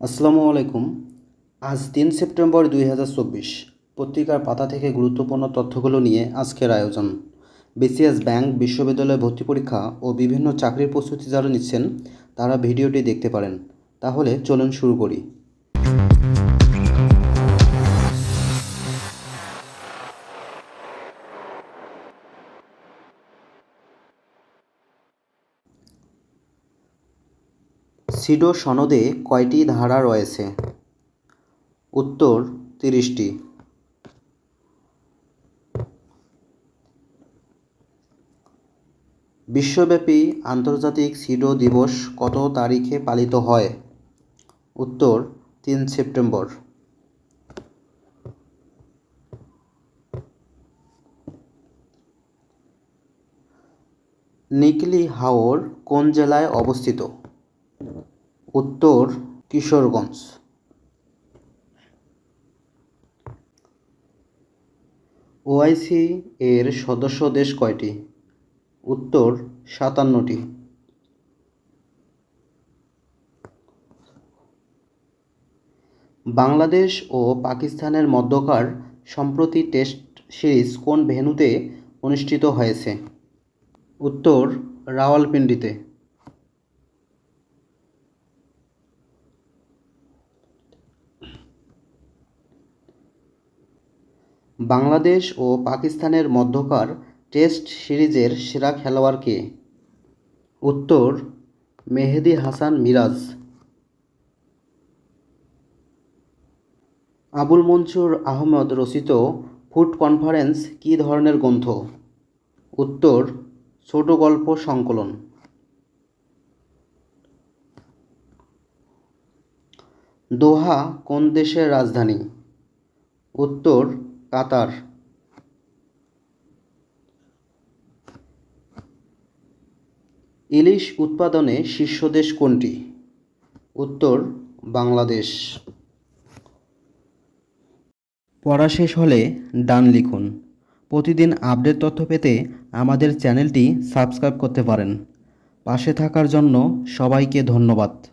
আসসালামু আলাইকুম। আজ তিন সেপ্টেম্বর দুই হাজার চব্বিশ। পত্রিকার পাতা থেকে গুরুত্বপূর্ণ তথ্যগুলো নিয়ে আজকের আয়োজন। বিসিএস ব্যাংক বিশ্ববিদ্যালয়ে ভর্তি পরীক্ষা ও বিভিন্ন চাকরির প্রস্তুতি যারা নিচ্ছেন, তারা ভিডিওটি দেখতে পারেন। তাহলে চলুন শুরু করি। সিডো সনদে কয়টি ধারা রয়েছে? উত্তর, তিরিশটি। বিশ্বব্যাপী আন্তর্জাতিক সিডো দিবস কত তারিখে পালিত হয়? উত্তর, তিন সেপ্টেম্বর। নিকলি হাওর কোন জেলায় অবস্থিত? উত্তর কিশোরগঞ্জ। ওআইসি এর সদস্য দেশ কয়টি? উত্তর সাতান্নটি। বাংলাদেশ ও পাকিস্তানের মধ্যকার সম্প্রতি টেস্ট সিরিজ কোন ভেন্যুতে অনুষ্ঠিত হয়েছে? উত্তর রাওয়ালপিন্ডিতে। বাংলাদেশ ও পাকিস্তানের মধ্যকার টেস্ট সিরিজের সেরা খেলোয়াড় কে উত্তর, মেহেদি হাসান মিরাজ। আবুল মনসুর আহমদ রচিত ফুড কনফারেন্স কী ধরনের গ্রন্থ? উত্তর, ছোট গল্প সংকলন। দোহা কোন দেশের রাজধানী? উত্তর কাতার। ইলিশ উৎপাদনে শীর্ষ দেশ কোনটি? উত্তর, বাংলাদেশ। পড়া শেষ হলে ডান লিখুন। প্রতিদিন আপডেট তথ্য পেতে আমাদের চ্যানেলটি সাবস্ক্রাইব করতে পারেন। পাশে থাকার জন্য সবাইকে ধন্যবাদ।